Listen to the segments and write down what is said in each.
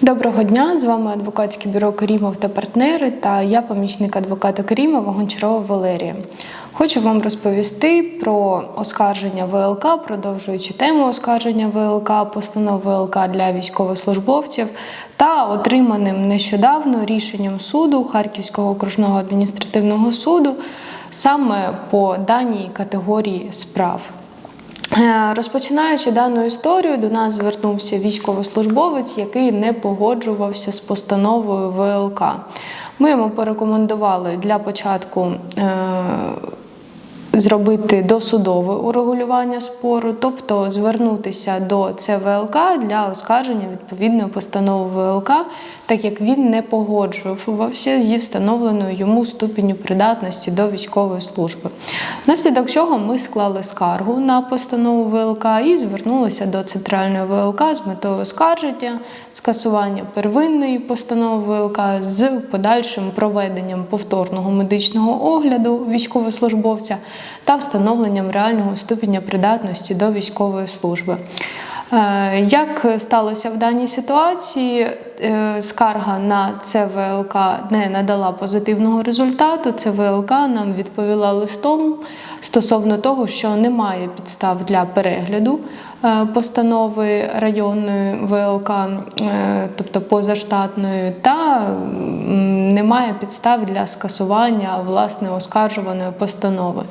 Доброго дня! З вами адвокатське бюро Керімов та партнери та я помічник адвоката Керімова Гончарова Валерія. Хочу вам розповісти про оскарження ВЛК, продовжуючи тему оскарження ВЛК, постанов ВЛК для військовослужбовців та отриманим нещодавно рішенням суду Харківського окружного адміністративного суду саме по даній категорії справ. Е, Розпочинаючи дану історію, до нас звернувся військовослужбовець, який не погоджувався з постановою ВЛК. Ми йому порекомендували для початку е, зробити досудове урегулювання спору, тобто звернутися до ЦВЛК для оскарження відповідної постанови ВЛК, так як він не погоджувався зі встановленою йому ступінню придатності до військової служби. Внаслідок чого ми склали скаргу на постанову ВЛК і звернулися до центральної ВЛК з метою оскарження, скасування первинної постанови ВЛК з подальшим проведенням повторного медичного огляду військовослужбовця та встановленням реального ступеня придатності до військової служби. Е, Як сталося в даній ситуації, е, скарга на ЦВЛК не надала позитивного результату. ЦВЛК нам відповіла листом стосовно того, що немає підстав для перегляду е, постанови районної ВЛК, тобто позаштатної, та немає підстав для скасування власне оскаржуваної постанови.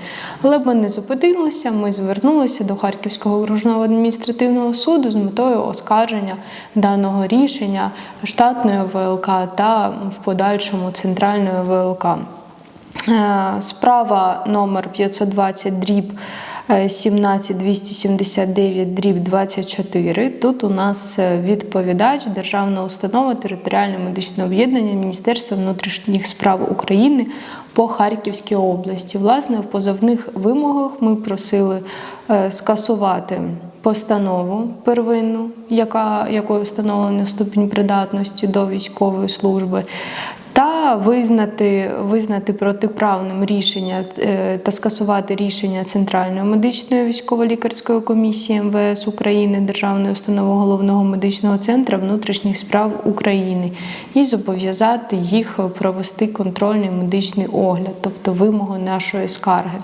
Але ми не зупинилися, ми звернулися до Харківського окружного адміністративного суду з метою оскарження даного рішення штатної ВЛК та в подальшому центральної ВЛК. Е, Справа номер 520 дріб 17279 дріб 24. Тут у нас е, відповідач Державна установа територіальне медичне об'єднання Міністерства внутрішніх справ України по Харківській області. Власне, в позовних вимогах ми просили е, скасувати постанову первинну, яка, якою встановлено ступінь придатності до військової служби, визнати, визнати протиправним рішення е, та скасувати рішення Центральної медичної військово-лікарської комісії МВС України, Державної установи головного медичного центру внутрішніх справ України і зобов'язати їх провести контрольний медичний огляд, тобто вимоги нашої скарги.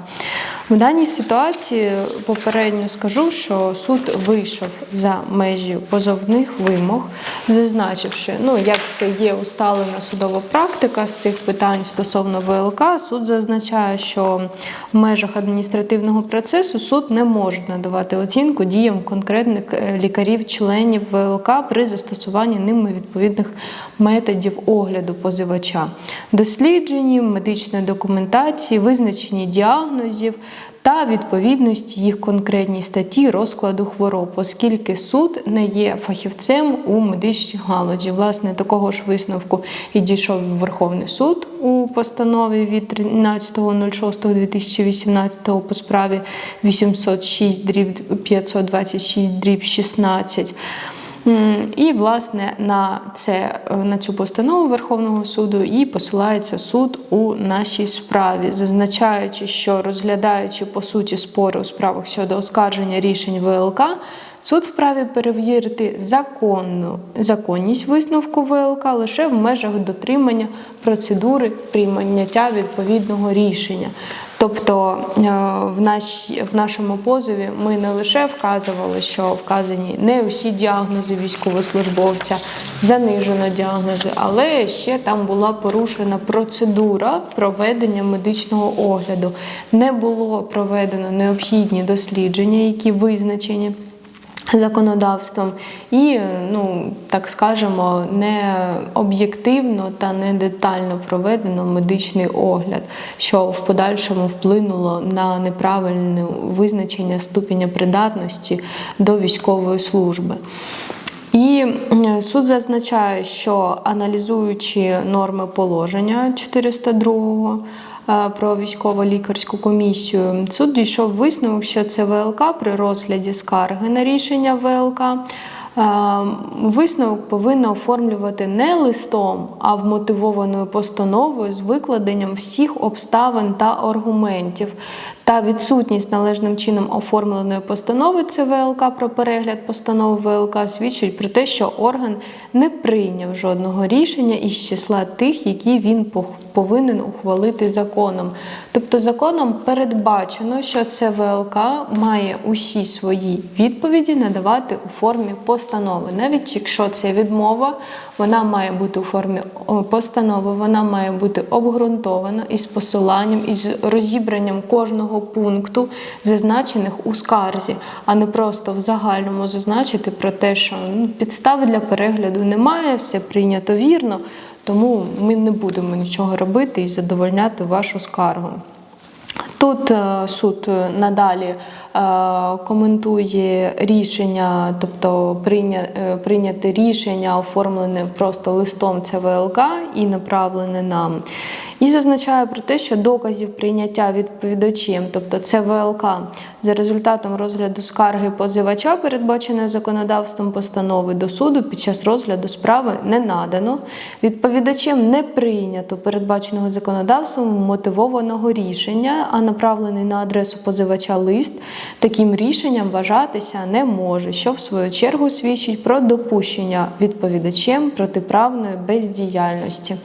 В даній ситуації попередньо скажу, що суд вийшов за межі позовних вимог, зазначивши, ну як це є усталена судова практика з цих питань стосовно ВЛК, суд зазначає, що в межах адміністративного процесу суд не може надавати оцінку діям конкретних е, лікарів-членів ВЛК при застосуванні ними відповідних методів огляду позивача, дослідженні, медичної документації, визначенні діагнозів та відповідності їх конкретній статті розкладу хвороб, оскільки суд не є фахівцем у медичній галузі. Власне, такого ж висновку і дійшов Верховний суд у постанові від 13.06.2018 по справі 806 дріб 526 дріб 16. І, власне, на, це, е, на цю постанову Верховного суду і посилається суд у нашій справі, зазначаючи, що розглядаючи по суті спори у справах щодо оскарження рішень ВЛК, суд вправі перевірити законну законність висновку ВЛК лише в межах дотримання процедури прийняття відповідного рішення. Тобто е, в, наш, в нашому позові ми не лише вказували, що вказані не усі діагнози військовослужбовця, занижено діагнози, але ще там була порушена процедура проведення медичного огляду. Не було проведено необхідні дослідження, які визначені законодавством, і, ну так скажемо, не об'єктивно та не детально проведено медичний огляд, що в подальшому вплинуло на неправильне визначення ступеня придатності до військової служби. І суд зазначає, що аналізуючи норми положення 402 е, про військово-лікарську комісію, суд дійшов висновок, що ЦВЛК при розгляді скарги на рішення ВЛК Висновок повинна оформлювати не листом, а вмотивованою постановою з викладенням всіх обставин та аргументів. Та відсутність належним чином оформленої постанови ЦВЛК про перегляд постанови ВЛК свідчить про те, що орган не прийняв жодного рішення із числа тих, які він пох- повинен ухвалити законом. Тобто законом передбачено, що ЦВЛК має усі свої відповіді надавати у формі постанови. Навіть якщо це відмова, вона має бути у формі постанови, вона має бути обґрунтована із посиланням, із розібранням кожного пункту, зазначених у скарзі, а не просто в загальному зазначити про те, що ну, підстави для перегляду немає, все прийнято вірно, тому ми не будемо нічого робити і задовольняти вашу скаргу. Тут е, суд е, надалі коментує рішення, тобто е, прийняте рішення, оформлене просто листом ЦВЛК і направлене нам. І зазначає про те, що доказів прийняття відповідачем, тобто ЦВЛК, за результатом розгляду скарги позивача, передбаченої законодавством постанови до суду під час розгляду справи не надано. Відповідачем не прийнято передбаченого законодавством мотивованого рішення, а направлений на адресу позивача лист таким рішенням вважатися не може, що в свою чергу свідчить про допущення відповідачем протиправної бездіяльності.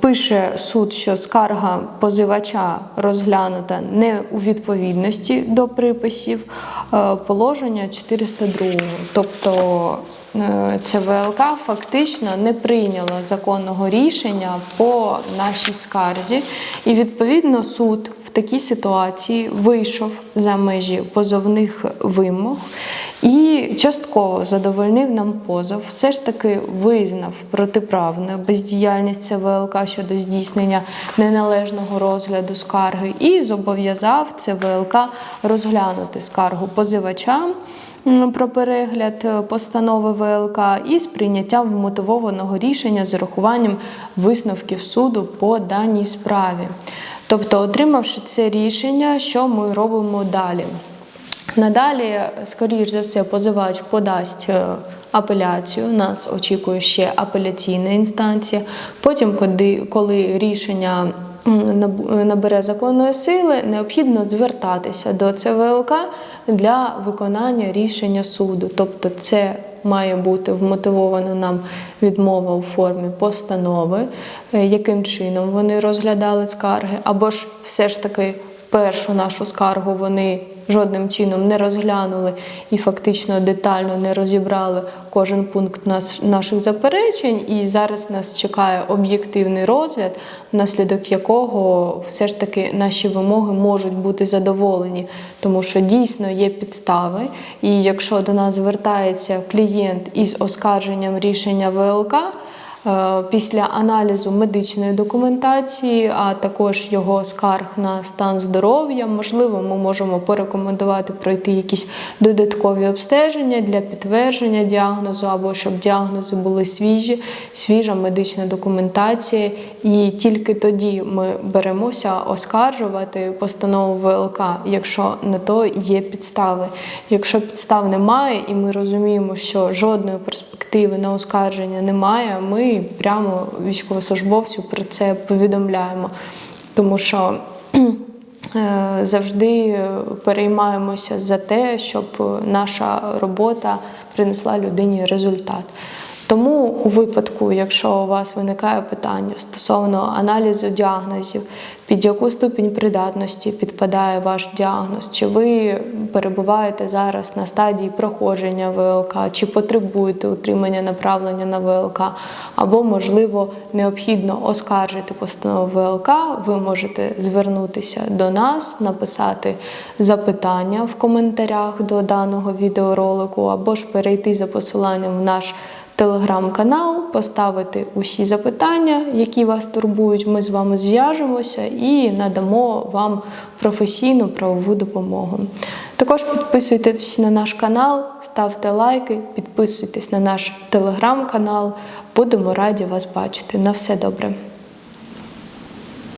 Пише суд, що скарга позивача розглянута не у відповідності до приписів е, положення 402. Тобто е, ЦВЛК фактично не прийняло законного рішення по нашій скарзі, і відповідно суд такій ситуації вийшов за межі позовних вимог і частково задовольнив нам позов, все ж таки визнав протиправною бездіяльність ЦВЛК щодо здійснення неналежного розгляду скарги і зобов'язав ЦВЛК розглянути скаргу позивача про перегляд е, постанови ВЛК і з прийняттям вмотивованого рішення з урахуванням висновків суду по даній справі. Тобто, отримавши це рішення, що ми робимо далі? Надалі, скоріш за все, позивач подасть е, апеляцію. Нас очікує ще апеляційна інстанція. Потім, коли, коли рішення набере законної сили, необхідно звертатися до ЦВЛК для виконання рішення суду. Тобто, це має бути вмотивована нам відмова у формі постанови, е, яким чином вони розглядали скарги, або ж все ж таки першу нашу скаргу вони жодним чином не розглянули і фактично детально не розібрали кожен пункт нас, наших заперечень. І зараз нас чекає об'єктивний розгляд, внаслідок якого все ж таки наші вимоги можуть бути задоволені, тому що дійсно є підстави. І якщо до нас звертається клієнт із оскарженням рішення ВЛК. Е, Після аналізу медичної документації, а також його скарг на стан здоров'я, можливо, ми можемо порекомендувати пройти якісь додаткові обстеження для підтвердження діагнозу, або щоб діагнози були свіжі, свіжа медична документація. І тільки тоді ми беремося оскаржувати постанову ВЛК, якщо на то є підстави. Якщо підстав немає, і ми розуміємо, що жодної перспективи на оскарження немає, ми прямо військовослужбовцю про це повідомляємо, тому що е, завжди переймаємося за те, щоб наша робота принесла людині результат. Тому у випадку, якщо у вас виникає питання стосовно аналізу діагнозів, під яку ступінь придатності підпадає ваш діагноз, чи ви перебуваєте зараз на стадії проходження ВЛК, чи потребуєте утримання направлення на ВЛК, або, можливо, необхідно оскаржити постанову ВЛК, ви можете звернутися до нас, написати запитання в коментарях до даного відеоролику, або ж перейти за посиланням в наш телеграм-канал, поставити усі запитання, які вас турбують. Ми з вами зв'яжемося і надамо вам професійну правову допомогу. Також підписуйтесь на наш канал, ставте лайки, підписуйтесь на наш телеграм-канал. Будемо раді вас бачити. На все добре.